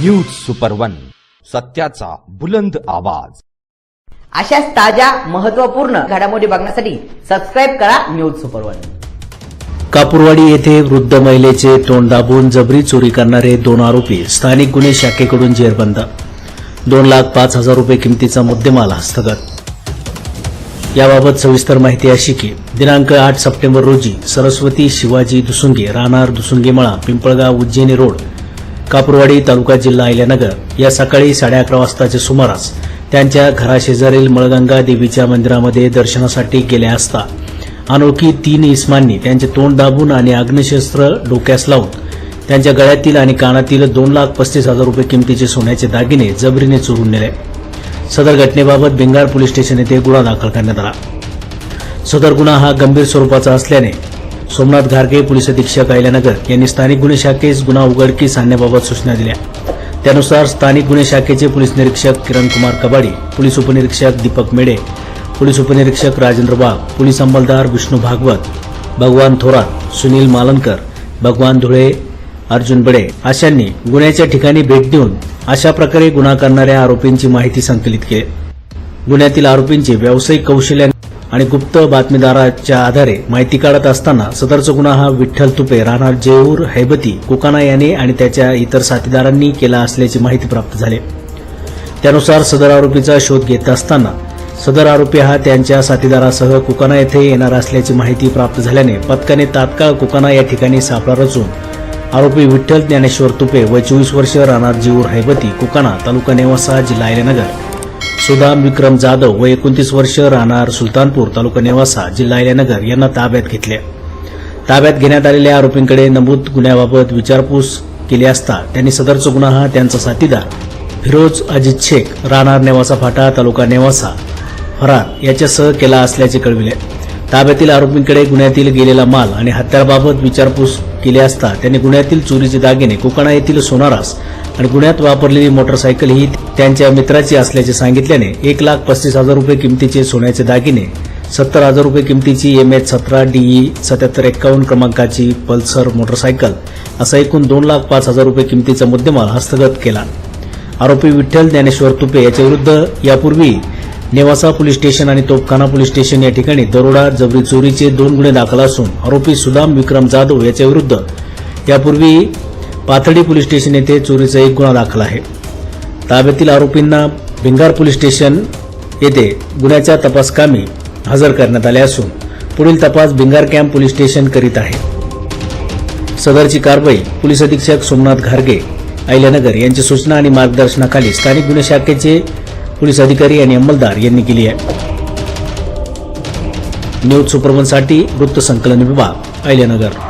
News super one सत्याचा बुलंद आवाज. अशाच ताज्या महत्त्वपूर्ण घडामोडी बघण्यासाठी सबस्क्राईब करा न्यूज सुपर वन कापूरवाडी येथे वृद्ध महिलेचे तोंड दाबून जबरी चोरी करणारे दोन आरोपी स्थानिक गुन्हे शाखेकडून जेरबंद. दोन लाख पाच हजार रुपये किमतीचा मुद्देमाल हस्तगत. याबाबत सविस्तर माहिती अशी की दिनांक आठ सप्टेंबर रोजी सरस्वती शिवाजी दुसुंगे राहणार दुसुंगेमळा पिंपळगाव उज्जैनी रोड कापूरवाडी तालुका जिल्हा अहिल्यानगर या सकाळी साडे अकरा वाजताच्या सुमारास त्यांच्या घराशेजारील मळगंगा देवीच्या मंदिरामध्ये दर्शनासाठी गेले असता अनोळखी तीन इस्मांनी त्यांचे तोंड दाबून आणि अग्निशस्त्र डोक्यास लावून त्यांच्या गळ्यातील आणि कानातील दोन लाख पस्तीस हजार रुपये किमतीचे सोन्याचे दागिने जबरीने चोरून नेले. सदर घटनेबाबत बेंगाळ पोलीस स्टेशन येथे गुन्हा दाखल करण्यात आला. सदर गुन्हा हा गंभीर स्वरूपाचा असल्याने सोमनाथ घारगे पोलीस अधीक्षक अहिल्यानगर यांनी स्थानिक गुन्हे शाखेस गुन्हा उघडकीस आणण्याबाबत सूचना दिल्या. त्यानुसार स्थानिक गुन्हे शाखेचे पोलीस निरीक्षक किरण कुमार कबाडी पोलीस उपनिरीक्षक दीपक मेडे पोलीस उपनिरीक्षक राजेंद्र वाघ पोलीस अंमलदार विष्णू भागवत भगवान थोरात सुनील मालनकर भगवान धुळे अर्जुन बडे अशांनी गुन्ह्याच्या ठिकाणी भेट देऊन अशा प्रकारे गुन्हा करणाऱ्या आरोपींची माहिती संकलित केली. गुन्ह्यातील आरोपींचे व्यावसायिक कौशल्य आणि गुप्त बातमीदाराच्या आधारे माहिती काढत असताना सदरचा गुन्हा हा विठ्ठल तुपे राहणार जेऊर हैबती कुकाना याने आणि त्याच्या इतर साथीदारांनी केला असल्याची माहिती प्राप्त झाली. त्यानुसार सदर आरोपीचा शोध घेत असताना सदर आरोपी हा त्यांच्या साथीदारासह कुकाना येथे येणार असल्याची माहिती प्राप्त झाल्याने पथकाने तात्काळ कुकाना या ठिकाणी सापळा रचून आरोपी विठ्ठल ज्ञानेश्वर तुपे व चोवीस वर्ष राहणार जीवर हैबती कुकाना तालुका नेवासा जिल्हा अहिल्यानगर सुदाम विक्रम जाधव व एकोणतीस वर्ष राहणार सुलतानपूर तालुका नेवासा जिल्हा अहिल्यानगर यांना ताब्यात घेतले. ताब्यात घेण्यात आलेल्या आरोपींकडे नमूद गुन्ह्याबाबत विचारपूस केली असता त्यांनी सदरचा गुन्हा हा त्यांचा साथीदार फिरोज अजित शेख राहणार नेवासा फाटा तालुका नेवासा फरार याच्यासह केला असल्याचे कळविले. ताब्यातील आरोपींकडे गुन्ह्यातील गेलेला माल आणि हत्याराबाबत विचारपूस केली असता त्यांनी गुन्ह्यातील चोरीचे दागिने कोकणा येथील सोनारास आणि गुन्ह्यात वापरलेली मोटरसायकल ही त्यांच्या मित्राची असल्याचे सांगितल्याने एक लाख पस्तीस हजार रुपये किमतीचे सोन्याचे दागिने सत्तर हजार रुपये किमतीची एम एच सतरा डीई सत्याहत्तर एक्कावन्न क्रमांकाची पल्सर मोटरसायकल असा एकूण दोन लाख पाच हजार रुपये किमतीचा मुद्देमाल हस्तगत केला. आरोपी विठ्ठल ज्ञानेश्वर तुपे याच्या विरुद्ध यापूर्वी नेवासा पोलीस स्टेशन आणि तोपखाना पोलीस स्टेशन या ठिकाणी दरोडा जबरी चोरीचे दोन गुन्हे दाखल असून आरोपी सुदाम विक्रम जाधव याच्या विरुद्ध यापूर्वी पाथर्डी पोलीस स्टेशन येथे चोरीचा एक गुन्हा दाखल आहे. ताब्यातील आरोपींना भिंगार पोलीस स्टेशन येथे गुन्ह्याच्या तपासकामी हजर करण्यात आले असून पुढील तपास भिंगार कॅम्प पोलीस स्टेशन करीत आहे. सदरची कारवाई पोलीस अधीक्षक सोमनाथ घारगे अहिल्यानगर यांच्या सूचना आणि मार्गदर्शनाखाली स्थानिक गुन्हे शाखेचे पोलीस अधिकारी आणि अंमलदार यांनी केली आहे. न्यूज सुपरवनसाठी वृत्त संकलन विभाग अहिल्यानगर.